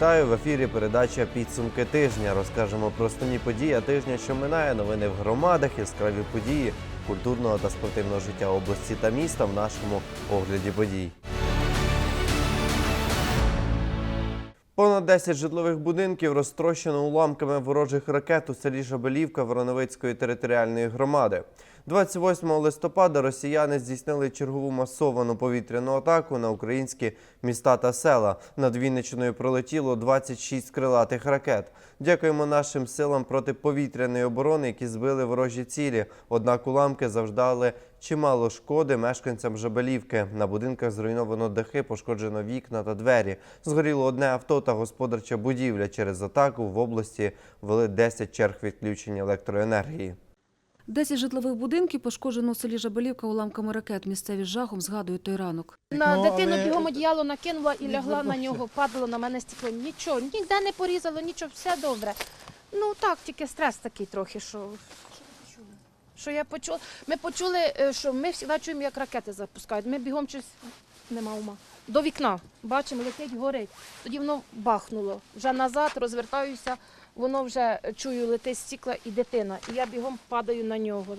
Вітаю в ефірі. Передача Підсумки тижня. Розкажемо про основні події тижня, що минає. Новини в громадах, яскраві події культурного та спортивного життя області та міста в нашому огляді подій. Понад 10 житлових будинків розтрощено уламками ворожих ракет у селі Жабелівка Вороновицької територіальної громади. 28 листопада росіяни здійснили чергову масовану повітряну атаку на українські міста та села. Над Вінниччиною пролетіло 26 крилатих ракет. Дякуємо нашим силам протиповітряної оборони, які збили ворожі цілі. Однак уламки завждали чимало шкоди мешканцям Жабелівки. На будинках зруйновано дахи, пошкоджено вікна та двері. Згоріло одне авто та господарча будівля. Через атаку в області ввели 10 черг відключення електроенергії. Десять житлових будинків пошкоджено у селі Жабелівка уламками ракет. Місцеві з жахом згадують той ранок. На Ну, дитину але- бігом одіяло накинула і лягла на нього, падало на мене стекло. Нічого, ніде не порізало, нічого, все добре. Ну так, тільки стрес такий трохи, що. Що я почула. Ми почули, е, що ми завжди чуємо, як ракети запускають. Ми бігом щось нема ума. До вікна. Бачимо, летить, горить. Тоді воно бахнуло. Вже назад розвертаюся, воно вже е, чую, летить стікла і дитина. І я бігом падаю на нього.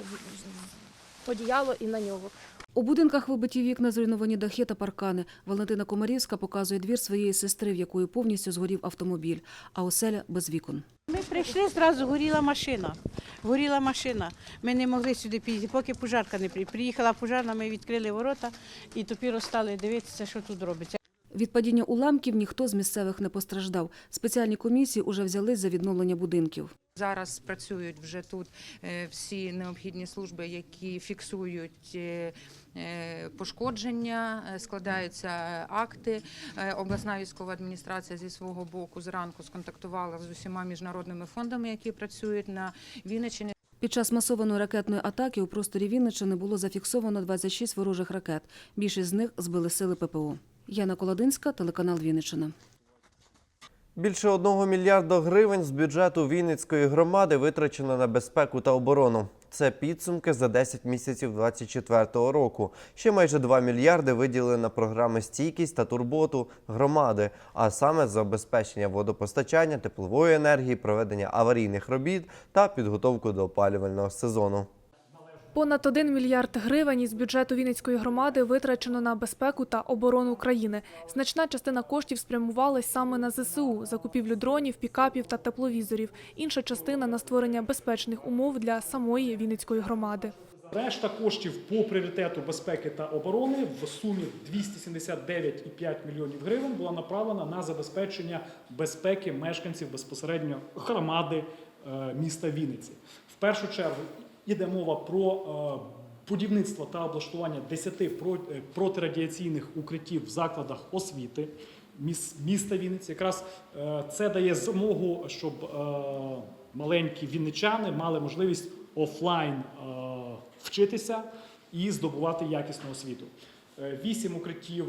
Одіяло і на нього. У будинках вибиті вікна, зруйновані дахи та паркани. Валентина Комарівська показує двір своєї сестри, в якої повністю згорів автомобіль, а оселя без вікон. Ми прийшли, зразу горіла машина. Горіла машина. Ми не могли сюди підійти, поки пожарка не приїхала. Приїхала пожарна, ми відкрили ворота і тепер стали дивитися, що тут робиться. Від падіння уламків ніхто з місцевих не постраждав. Спеціальні комісії уже взялись за відновлення будинків. Зараз працюють вже тут е, всі необхідні служби, які фіксують е, е, пошкодження, складаються акти. Обласна військова адміністрація зі свого боку зранку сконтактувала з усіма міжнародними фондами, які працюють на Вінниччині. Під час масованої ракетної атаки у просторі Вінниччини було зафіксовано 26 ворожих ракет. Більшість з них збили сили ППО. Яна Колодинська, телеканал Вінниччина. Більше одного мільярда гривень з бюджету Вінницької громади витрачено на безпеку та оборону. Це підсумки за 10 місяців 2024 року. Ще майже 2 мільярди виділили на програми стійкість та турботу громади, а саме забезпечення водопостачання, теплової енергії, проведення аварійних робіт та підготовку до опалювального сезону. Понад 1 мільярд гривень із бюджету Вінницької громади витрачено на безпеку та оборону України. Значна частина коштів спрямувалась саме на ЗСУ, закупівлю дронів, пікапів та тепловізорів. Інша частина на створення безпечних умов для самої Вінницької громади. Решта коштів по пріоритету безпеки та оборони в сумі 279,5 мільйонів гривень була направлена на забезпечення безпеки мешканців безпосередньо громади е, міста Вінниці. В першу чергу йде мова про е, будівництво та облаштування 10 про- е, протирадіаційних укриттів в закладах освіти міста Вінниці. Якраз е, це дає змогу, щоб маленькі вінничани мали можливість офлайн вчитися і здобувати якісну освіту. Вісім укриттів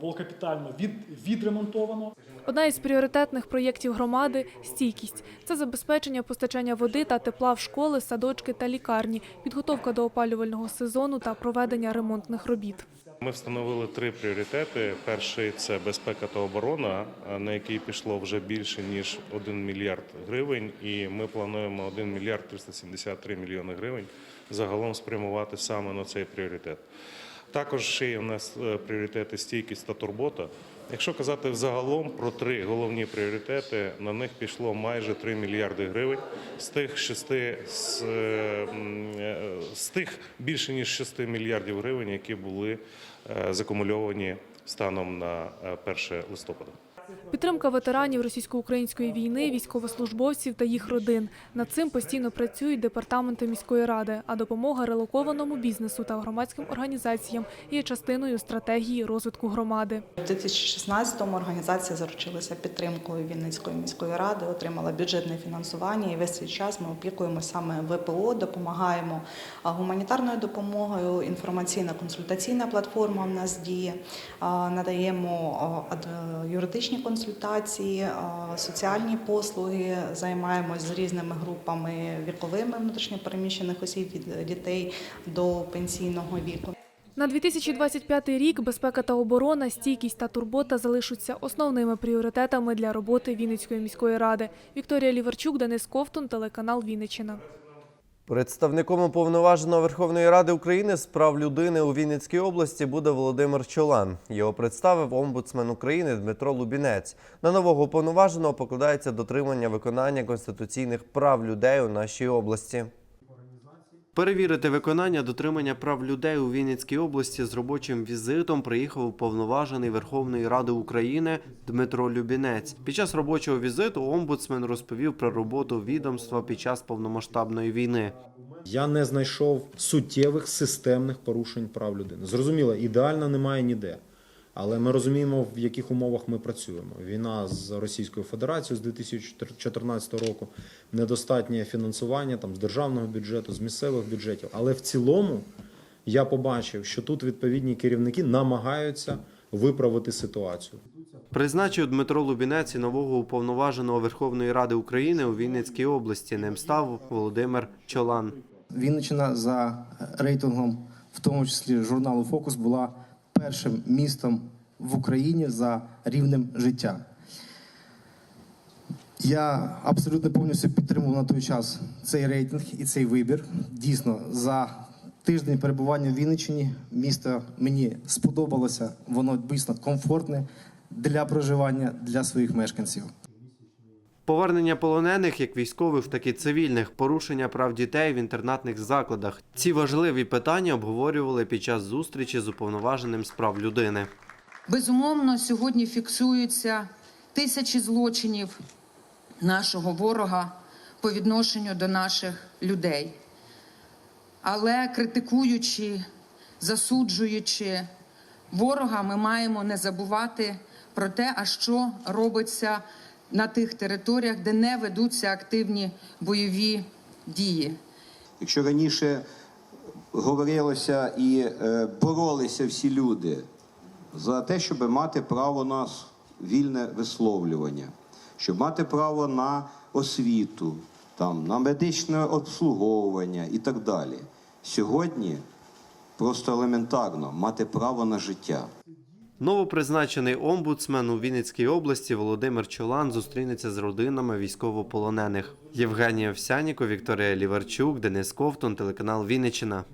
було капітально від, відремонтовано. Одна із пріоритетних проєктів громади стійкість. Це забезпечення постачання води та тепла в школи, садочки та лікарні, підготовка до опалювального сезону та проведення ремонтних робіт. Ми встановили три пріоритети. Перший це безпека та оборона, на який пішло вже більше ніж 1 мільярд гривень, і ми плануємо 1 мільярд 373 мільйони гривень загалом спрямувати саме на цей пріоритет. Також ще є у нас е, пріоритети стійкість та турбота. Якщо казати взагалом про три головні пріоритети, на них пішло майже 3 мільярди гривень. З тих шести з, е, е, з тих більше ніж 6 мільярдів гривень, які були е, закумульовані станом на е, 1 листопада. Підтримка ветеранів російсько-української війни, військовослужбовців та їх родин. Над цим постійно працюють департаменти міської ради, а допомога релокованому бізнесу та громадським організаціям є частиною стратегії розвитку громади. У 2016-му організація заручилася підтримкою Вінницької міської ради, отримала бюджетне фінансування, і весь цей час ми опікуємося саме ВПО, допомагаємо гуманітарною допомогою. Інформаційна-консультаційна платформа в нас діє. Надаємо юридичні консультації, соціальні послуги, займаємось з різними групами віковими внутрішньопереміщених осіб від дітей до пенсійного віку. На 2025 рік безпека та оборона, стійкість та турбота залишаться основними пріоритетами для роботи Вінницької міської ради. Вікторія Ліверчук, Денис Ковтун, телеканал Вінниччина. Представником уповноваженого Верховної Ради України з прав людини у Вінницькій області буде Володимир Чолан. Його представив омбудсмен України Дмитро Лубінець. На нового уповноваженого покладається дотримання виконання конституційних прав людей у нашій області. Перевірити виконання дотримання прав людей у Вінницькій області з робочим візитом приїхав уповноважений Верховної Ради України Дмитро Любінець. Під час робочого візиту омбудсмен розповів про роботу відомства під час повномасштабної війни. Я не знайшов суттєвих системних порушень прав людини. Зрозуміло, ідеально немає ніде. Але ми розуміємо, в яких умовах ми працюємо. Війна з Російською Федерацією з 2014 року, недостатнє фінансування там, з державного бюджету, з місцевих бюджетів. Але в цілому я побачив, що тут відповідні керівники намагаються виправити ситуацію. Призначив Дмитро Лубінець і нового уповноваженого Верховної Ради України у Вінницькій області. Ним став Володимир Чолан. Вінниччина за рейтингом, в тому числі журналу Фокус, була першим містом в Україні за рівнем життя. Я абсолютно повністю підтримував на той час цей рейтинг і цей вибір. Дійсно, за тиждень перебування в Вінниччині місто мені сподобалося, воно дійсно комфортне для проживання для своїх мешканців. Повернення полонених як військових, так і цивільних, порушення прав дітей в інтернатних закладах. Ці важливі питання обговорювали під час зустрічі з уповноваженим з прав людини. Безумовно, сьогодні фіксуються тисячі злочинів нашого ворога по відношенню до наших людей. Але критикуючи, засуджуючи ворога, ми маємо не забувати про те, а що робиться на тих територіях, де не ведуться активні бойові дії. Якщо раніше говорилося і е, боролися всі люди за те, щоб мати право на вільне висловлювання, щоб мати право на освіту, там, на медичне обслуговування і так далі. Сьогодні просто елементарно мати право на життя. Новопризначений омбудсмен у Вінницькій області Володимир Чолан зустрінеться з родинами військовополонених. Євгенія Овсяніко, Вікторія Ліварчук, Денис Ковтун, телеканал Вінниччина.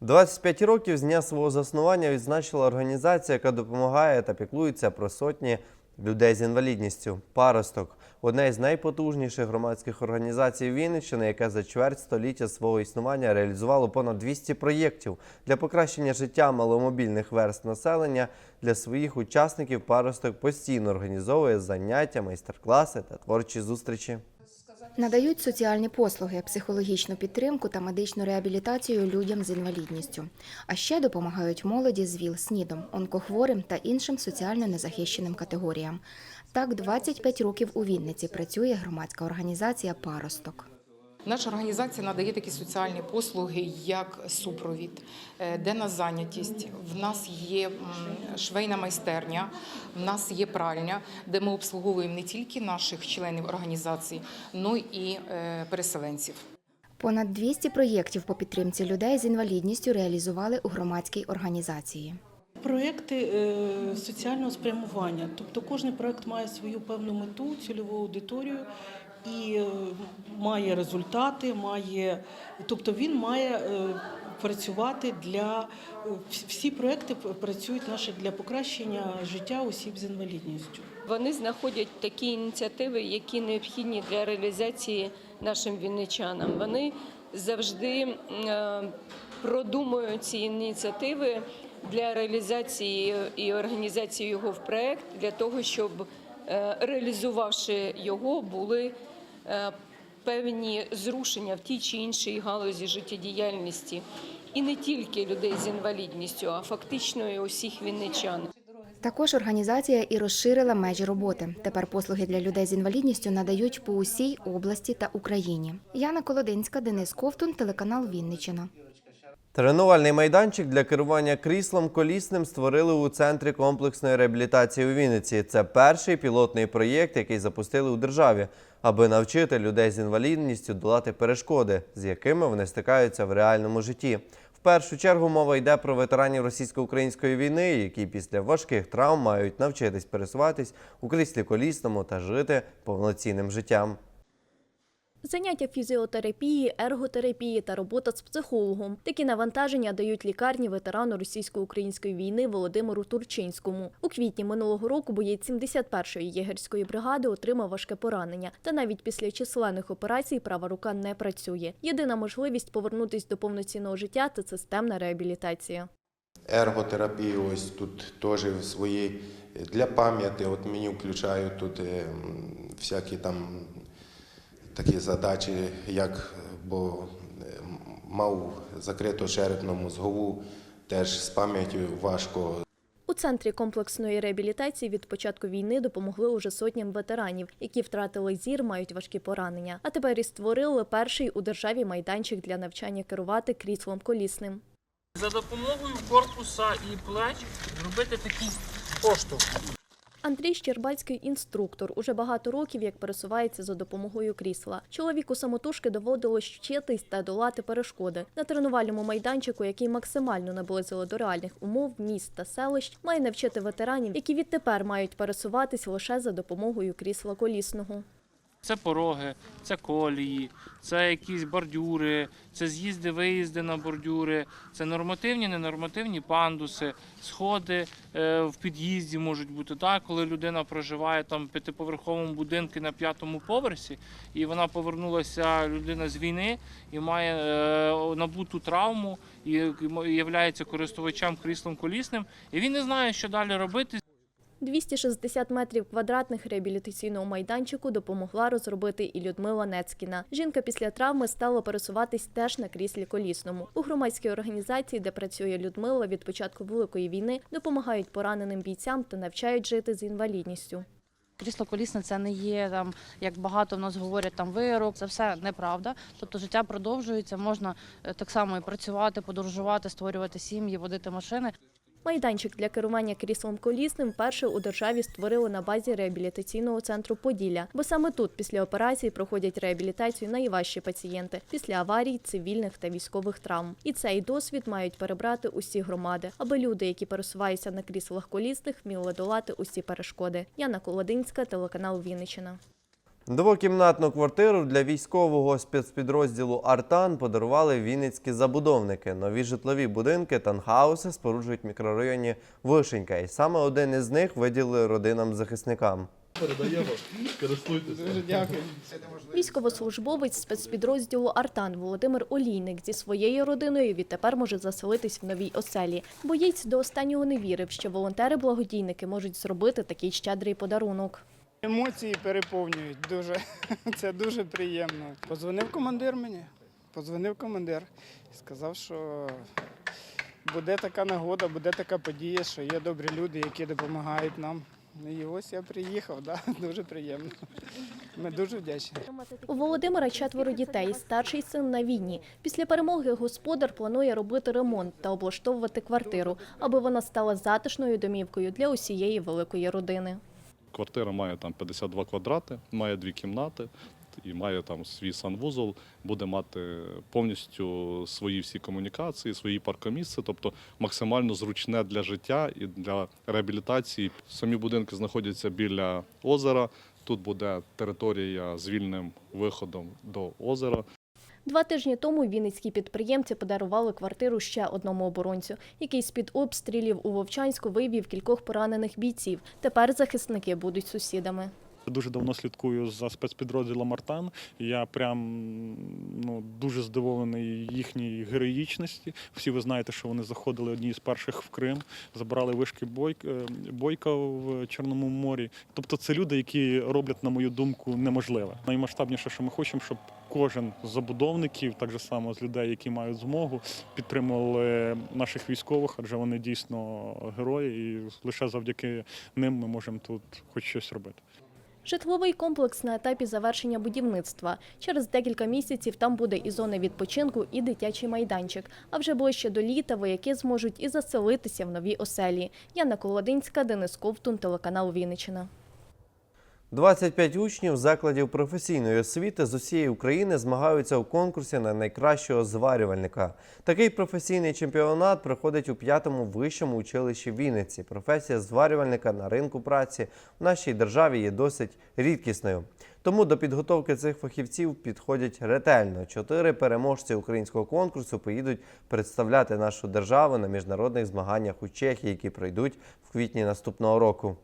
25 років з дня свого заснування відзначила організація, яка допомагає та піклується про сотні людей з інвалідністю. Паросток одна із найпотужніших громадських організацій Вінниччини, яка за чверть століття свого існування реалізувала понад 200 проєктів для покращення життя маломобільних верст населення. Для своїх учасників паросток постійно організовує заняття, майстер-класи та творчі зустрічі. Надають соціальні послуги, психологічну підтримку та медичну реабілітацію людям з інвалідністю. А ще допомагають молоді з ВІЛ, СНІДом, онкохворим та іншим соціально незахищеним категоріям. Так, 25 років у Вінниці працює громадська організація Паросток. Наша організація надає такі соціальні послуги, як супровід, е, денна зайнятість. В нас є швейна майстерня, в нас є пральня, де ми обслуговуємо не тільки наших членів організації, але і е, переселенців. Понад 200 проєктів по підтримці людей з інвалідністю реалізували у громадській організації. Проекти е, соціального спрямування, тобто кожен проект має свою певну мету, цільову аудиторію і е, має результати, має, тобто він має е, працювати для е, всі проекти працюють наші для покращення життя осіб з інвалідністю. Вони знаходять такі ініціативи, які необхідні для реалізації нашим вінничанам. Вони завжди продумують ці ініціативи для реалізації і організації його в проект для того, щоб реалізувавши його, були певні зрушення в тій чи іншій галузі життєдіяльності. І не тільки людей з інвалідністю, а фактично і усіх вінничан. Також організація і розширила межі роботи. Тепер послуги для людей з інвалідністю надають по усій області та Україні. Яна Колодинська, Денис Ковтун, телеканал Вінниччина. Тренувальний майданчик для керування кріслом колісним створили у центрі комплексної реабілітації у Вінниці. Це перший пілотний проєкт, який запустили у державі, аби навчити людей з інвалідністю долати перешкоди, з якими вони стикаються в реальному житті. В першу чергу мова йде про ветеранів російсько-української війни, які після важких травм мають навчитись пересуватись у кріслі колісному та жити повноцінним життям. Заняття фізіотерапії, ерготерапії та робота з психологом. Такі навантаження дають лікарні ветерану російсько-української війни Володимиру Турчинському. У квітні минулого року боєць 71-ї єгерської бригади отримав важке поранення. Та навіть після численних операцій права рука не працює. Єдина можливість повернутись до повноцінного життя це системна реабілітація. Ерготерапію ось тут теж свої для пам'яті. От мені включають тут е, всякі там такі задачі, як бо е, мав закрито черепну мозгову, теж з пам'яттю важко. У центрі комплексної реабілітації від початку війни допомогли уже сотням ветеранів, які втратили зір, мають важкі поранення. А тепер і створили перший у державі майданчик для навчання керувати кріслом колісним. За допомогою корпуса і плеч зробити такий поштовх. Андрій Щербацький інструктор. Уже багато років як пересувається за допомогою крісла. Чоловіку самотужки доводилось вчитись та долати перешкоди. На тренувальному майданчику, який максимально наблизили до реальних умов міст та селищ, має навчити ветеранів, які відтепер мають пересуватись лише за допомогою крісла колісного. Це пороги, це колії, це якісь бордюри, це з'їзди, виїзди на бордюри, це нормативні, ненормативні пандуси, сходи е, в під'їзді можуть бути так, коли людина проживає там в п'ятиповерховому будинку на п'ятому поверсі, і вона повернулася людина з війни і має е, набуту травму і є користувачем кріслом колісним, і він не знає, що далі робити. 260 метрів квадратних реабілітаційного майданчику допомогла розробити і Людмила Нецькіна. Жінка після травми стала пересуватись теж на кріслі колісному. У громадській організації, де працює Людмила від початку великої війни, допомагають пораненим бійцям та навчають жити з інвалідністю. Крісло колісне це не є там, як багато в нас говорять, там вирок. Це все неправда. Тобто життя продовжується, можна е, так само і працювати, подорожувати, створювати сім'ї, водити машини. Майданчик для керування кріслом колісним вперше у державі створили на базі реабілітаційного центру Поділля, бо саме тут після операції проходять реабілітацію найважчі пацієнти після аварій, цивільних та військових травм. І цей досвід мають перебрати усі громади, аби люди, які пересуваються на кріслах колісних, вміли долати усі перешкоди. Яна Колодинська, телеканал Вінниччина. Двокімнатну квартиру для військового спецпідрозділу Артан подарували вінницькі забудовники. Нові житлові будинки танхауси споруджують в мікрорайоні Вишенька, і саме один із них виділили родинам-захисникам. Передаємо, користуйтеся. Дякую. Військовослужбовець спецпідрозділу Артан Володимир Олійник зі своєю родиною відтепер може заселитись в новій оселі. Боєць до останнього не вірив, що волонтери-благодійники можуть зробити такий щедрий подарунок. Емоції переповнюють дуже. Це дуже приємно. Позвонив командир мені. Позвонив командир і сказав, що буде така нагода, буде така подія, що є добрі люди, які допомагають нам. І ось я приїхав, да, дуже приємно. Ми дуже вдячні. У Володимира четверо дітей. Старший син на війні. Після перемоги господар планує робити ремонт та облаштовувати квартиру, аби вона стала затишною домівкою для усієї великої родини. Квартира має там 52 квадрати, має дві кімнати і має там свій санвузол, буде мати повністю свої всі комунікації, свої паркомісця, тобто максимально зручне для життя і для реабілітації. Самі будинки знаходяться біля озера. Тут буде територія з вільним виходом до озера. Два тижні тому вінницькі підприємці подарували квартиру ще одному оборонцю, який з-під обстрілів у Вовчанську вивів кількох поранених бійців. Тепер захисники будуть сусідами. Дуже давно слідкую за спецпідрозділом Артан. Я прям ну дуже здивований їхній героїчності. Всі ви знаєте, що вони заходили одні з перших в Крим, забрали вишки е, Бойка в Чорному морі. Тобто, це люди, які роблять, на мою думку, неможливе. Наймасштабніше, що ми хочемо, щоб кожен з забудовників, так же само з людей, які мають змогу, підтримували наших військових, адже вони дійсно герої, і лише завдяки ним ми можемо тут хоч щось робити. Житловий комплекс на етапі завершення будівництва. Через декілька місяців там буде і зона відпочинку, і дитячий майданчик. А вже ближче до літа вояки зможуть і заселитися в нові оселі. Яна Колодинська, Денис Ковтун, телеканал Вінниччина. 25 учнів закладів професійної освіти з усієї України змагаються у конкурсі на найкращого зварювальника. Такий професійний чемпіонат проходить у п'ятому вищому училищі Вінниці. Професія зварювальника на ринку праці в нашій державі є досить рідкісною. Тому до підготовки цих фахівців підходять ретельно. Чотири переможці українського конкурсу поїдуть представляти нашу державу на міжнародних змаганнях у Чехії, які пройдуть в квітні наступного року.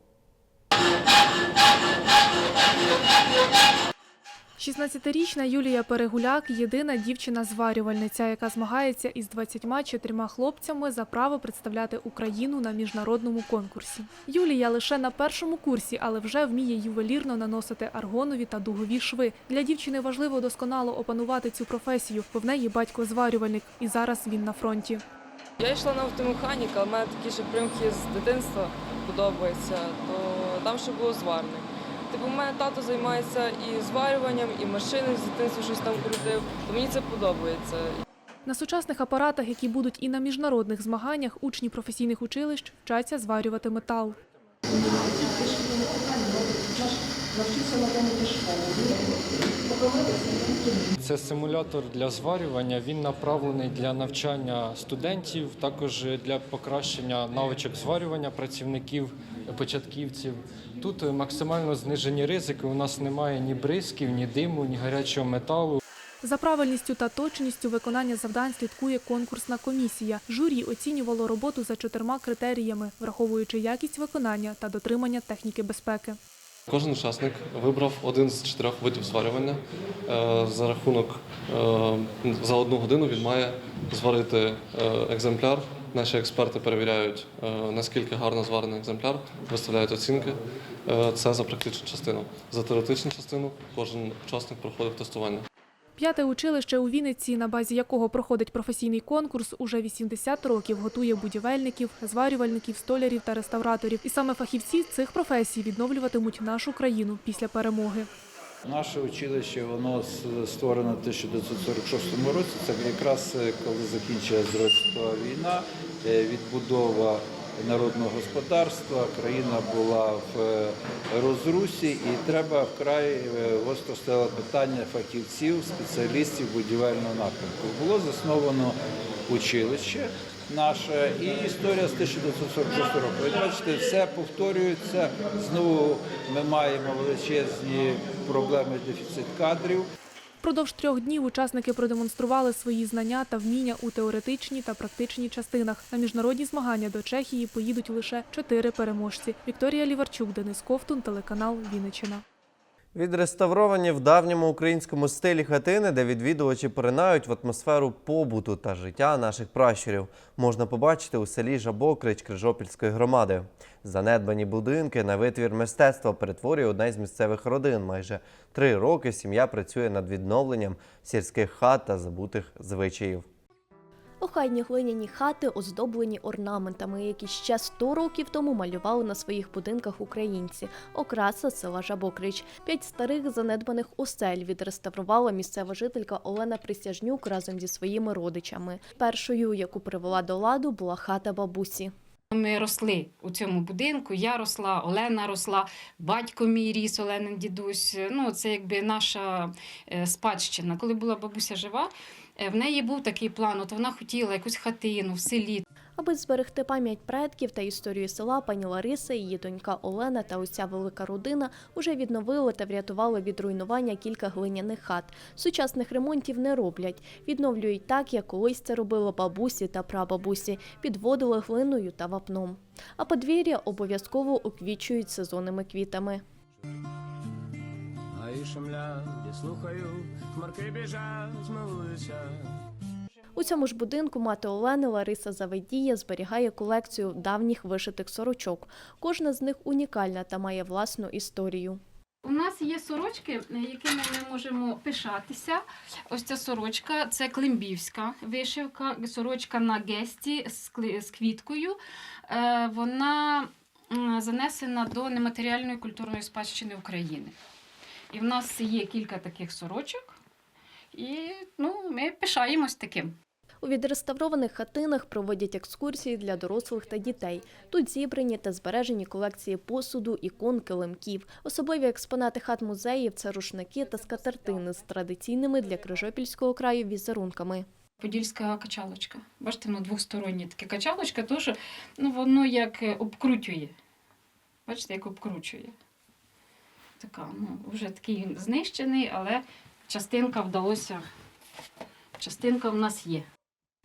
16-річна Юлія Перегуляк єдина дівчина-зварювальниця, яка змагається із 24 хлопцями за право представляти Україну на міжнародному конкурсі. Юлія лише на першому курсі, але вже вміє ювелірно наносити аргонові та дугові шви. Для дівчини важливо досконало опанувати цю професію, бо в неї батько зварювальник, і зараз він на фронті. Я йшла на автомеханіка, але мене такі ще примхи з дитинства подобаються, то там ще було зварник. Типу, в мене тато займається і зварюванням, і машини з дитинства щось там крутив, то мені це подобається. На сучасних апаратах, які будуть і на міжнародних змаганнях, учні професійних училищ вчаться зварювати метал. Це симулятор для зварювання. Він направлений для навчання студентів, також для покращення навичок зварювання працівників, початківців. Тут максимально знижені ризики. У нас немає ні бризків, ні диму, ні гарячого металу. За правильністю та точністю виконання завдань слідкує конкурсна комісія. Журі оцінювало роботу за чотирма критеріями, враховуючи якість виконання та дотримання техніки безпеки. Кожен учасник вибрав один з чотирьох видів зварювання. Е, За рахунок е, за одну годину він має зварити е, екземпляр. Наші експерти перевіряють, наскільки гарно зварений екземпляр, виставляють оцінки. Це за практичну частину. За теоретичну частину кожен учасник проходив тестування. П'яте училище у Вінниці, на базі якого проходить професійний конкурс, уже 80 років готує будівельників, зварювальників, столярів та реставраторів. І саме фахівці цих професій відновлюватимуть нашу країну після перемоги. Наше училище воно створено в 1946 році. Це якраз е, коли закінчилась Друга світова війна, е, відбудова народного господарства. Країна була в е, розрусі, і треба вкрай е, гостро стояло питання фахівців, спеціалістів будівельного напрямку. Було засновано училище наше і історія з 1946 року. Ви бачите, все повторюється. Знову ми маємо величезні проблеми дефіцит кадрів. Впродовж трьох днів учасники продемонстрували свої знання та вміння у теоретичній та практичній частинах. На міжнародні змагання до Чехії поїдуть лише чотири переможці. Вікторія Ліварчук, Денис Ковтун, телеканал Вінниччина. Відреставровані в давньому українському стилі хатини, де відвідувачі поринають в атмосферу побуту та життя наших пращурів, можна побачити у селі Жабокрич Крижопільської громади. Занедбані будинки на витвір мистецтва перетворює одна із місцевих родин. Майже три роки сім'я працює над відновленням сільських хат та забутих звичаїв. Охайні глиняні хати оздоблені орнаментами, які ще 100 років тому малювали на своїх будинках українці. Окраса села Жабокрич. П'ять старих занедбаних осель відреставрувала місцева жителька Олена Присяжнюк разом зі своїми родичами. Першою, яку привела до ладу, була хата бабусі. Ми росли у цьому будинку. Я росла, Олена росла, батько мій ріс, Оленин дідусь. Ну, це якби наша е, спадщина. Коли була бабуся жива, в неї був такий план. От вона хотіла якусь хатину в селі. Аби зберегти пам'ять предків та історію села, пані Лариса, її донька Олена та уся велика родина уже відновили та врятували від руйнування кілька глиняних хат. Сучасних ремонтів не роблять, відновлюють так, як колись це робили бабусі та прабабусі, підводили глиною та вапном. А подвір'я обов'язково уквічують сезонними квітами. І шумлять, я слухаю, хмарки біжать, милуюся. У цьому ж будинку мати Олени Лариса Заведія зберігає колекцію давніх вишитих сорочок. Кожна з них унікальна та має власну історію. У нас є сорочки, якими ми можемо пишатися. Ось ця сорочка це климбівська вишивка, сорочка на гесті з квіткою. Е, Вона занесена до нематеріальної культурної спадщини України. І в нас є кілька таких сорочок, і ну, ми пишаємось таким. У відреставрованих хатинах проводять екскурсії для дорослих та дітей. Тут зібрані та збережені колекції посуду, ікон, килимків. Особливі експонати хат музеїв це рушники та скатертини з традиційними для Крижопільського краю візерунками. Подільська качалочка. Бачите, ну двостороннє таке качалочка, тому ну, воно як е, обкручує. Бачите, як обкручує. Така, ну, вже такий знищений, але частинка вдалося. Частинка в нас є.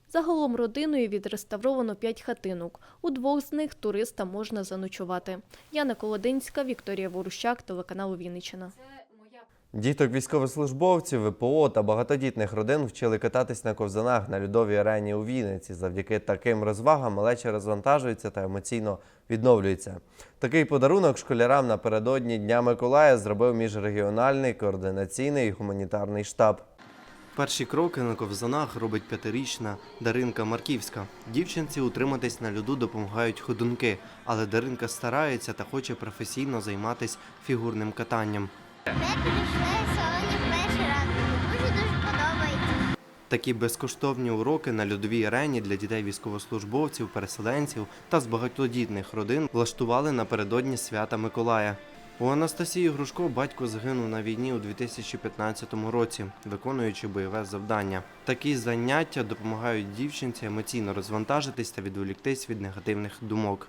Загалом родиною відреставровано п'ять хатинок. У двох з них туриста можна заночувати. Яна Колодинська, Вікторія Ворущак, телеканал Вінниччина. Діток військовослужбовців, ВПО та багатодітних родин вчили кататись на ковзанах на льодовій арені у Вінниці. Завдяки таким розвагам малеча розвантажується та емоційно відновлюється. Такий подарунок школярам напередодні Дня Миколая зробив міжрегіональний координаційний гуманітарний штаб. Перші кроки на ковзанах робить п'ятирічна Даринка Марківська. Дівчинці утриматись на льоду допомагають ходунки, але Даринка старається та хоче професійно займатися фігурним катанням. Ми прийшли сьогодні перший раз. Дуже дуже подобається. Такі безкоштовні уроки на льодовій арені для дітей військовослужбовців, переселенців та з багатодітних родин влаштували напередодні свята Миколая. У Анастасії Грушко батько загинув на війні у 2015 році, виконуючи бойове завдання. Такі заняття допомагають дівчинці емоційно розвантажитись та відволіктись від негативних думок.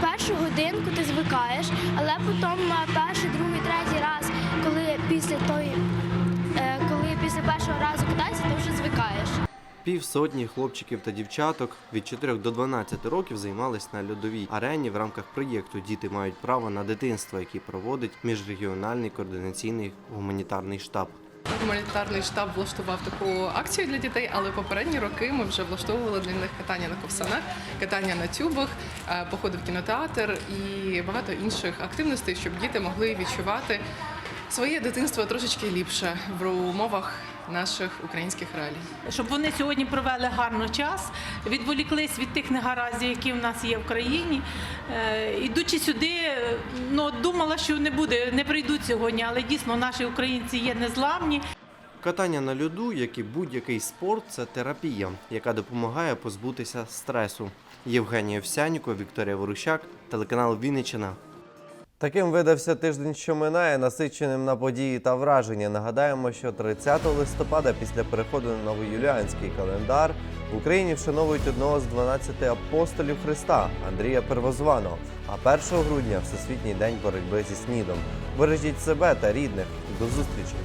Першу годинку ти звикаєш, але потім перший, другий, третій після тої, е, коли після першого разу катаєшся, ти вже звикаєш. Півсотні хлопчиків та дівчаток від 4 до 12 років займались на льодовій арені в рамках проєкту Діти мають право на дитинство, який проводить міжрегіональний координаційний гуманітарний штаб. Гуманітарний штаб влаштував таку акцію для дітей, але попередні роки ми вже влаштовували для них катання на ковсанах, катання на тюбах, е, походи в кінотеатр і багато інших активностей, щоб діти могли відчувати своє дитинство трошечки ліпше в умовах наших українських реалій. щоб вони сьогодні провели гарно час, відволіклись від тих негараздів, які в нас є в країні. Е, Ідучи сюди, ну думала, що не буде, не прийдуть сьогодні, але дійсно наші українці є незламні. Катання на льоду, як і будь-який спорт, це терапія, яка допомагає позбутися стресу. Євгенія Овсянько, Вікторія Ворущак, телеканал Вінниччина. Таким видався тиждень, що минає, насиченим на події та враження. Нагадаємо, що 30 листопада, після переходу на новоюліанський календар, в Україні вшановують одного з 12 апостолів Христа Андрія Первозваного. А 1 грудня Всесвітній день боротьби зі снідом. Бережіть себе та рідних. До зустрічі!